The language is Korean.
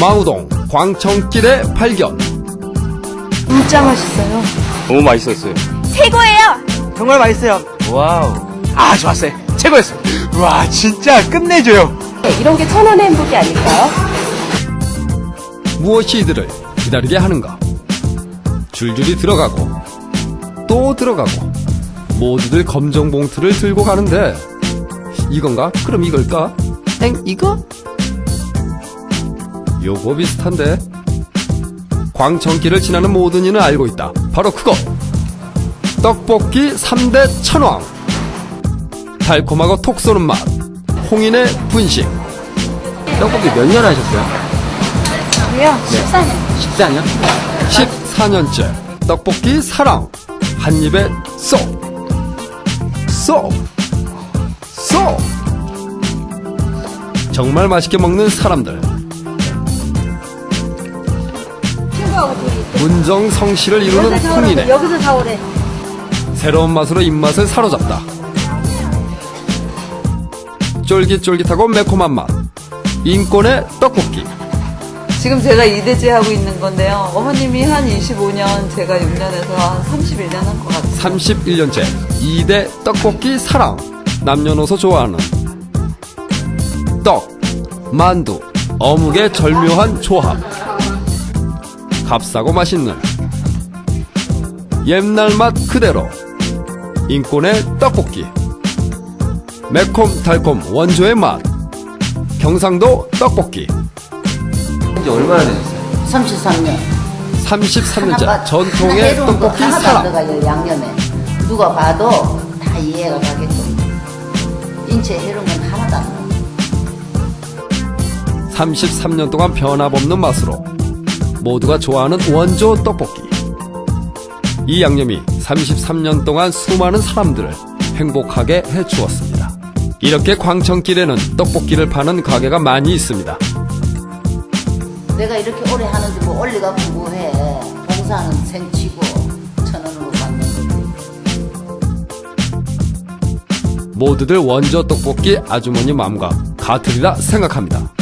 망우동 광천길의 발견. 진짜 맛있어요. 너무 맛있었어요. 최고예요. 정말 맛있어요. 와우. 아, 좋았어요. 최고였어요. 와, 진짜 끝내줘요. 네, 이런 게 천원의 행복이 아닐까요? 무엇이 이들을 기다리게 하는가? 줄줄이 들어가고 또 들어가고 모두들 검정 봉투를 들고 가는데 이건가? 그럼 이걸까? 엥 이거? 요거 비슷한데 광천길을 지나는 모든 이는 알고 있다 바로 그거 떡볶이 3대 천왕 달콤하고 톡 쏘는 맛 홍인의 분식 떡볶이 몇 년 하셨어요? 저요? 14년. 14년? 14년째 떡볶이 사랑 한 입에 쏙 쏙! 쏙! 정말 맛있게 먹는 사람들 문정성시를 이루는 홍인의 여기서 사오래. 새로운 맛으로 입맛을 사로잡다. 쫄깃쫄깃하고 매콤한 맛. 인권의 떡볶이. 지금 제가 이대째 하고 있는 건데요. 어머님이 한 25년, 제가 6년에서 한 31년 한 것 같아요. 31년째 2대 떡볶이 사랑. 남녀노소 좋아하는 떡, 만두, 어묵의 절묘한 조합 값싸고 맛있는 옛날 맛 그대로 인권의 떡볶이 매콤 달콤 원조의 맛 경상도 떡볶이 이제 얼마나 되셨어요? 33년. 33년째 전통의 떡볶이 사랑 들어가요, 양념에. 누가 봐도 다 이해가 가게끔. 인체 해로운 건 하나도 안 들어가. 33년 동안 변함없는 맛으로 모두가 좋아하는 원조 떡볶이. 이 양념이 33년 동안 수많은 사람들을 행복하게 해 주었습니다. 이렇게 광천길에는 떡볶이를 파는 가게가 많이 있습니다. 내가 이렇게 오래 하는데 뭐 원리가 궁금해. 봉사는 생치고 천 원으로 받는. 모두들 원조 떡볶이 아주머니 마음과 같으리라 생각합니다.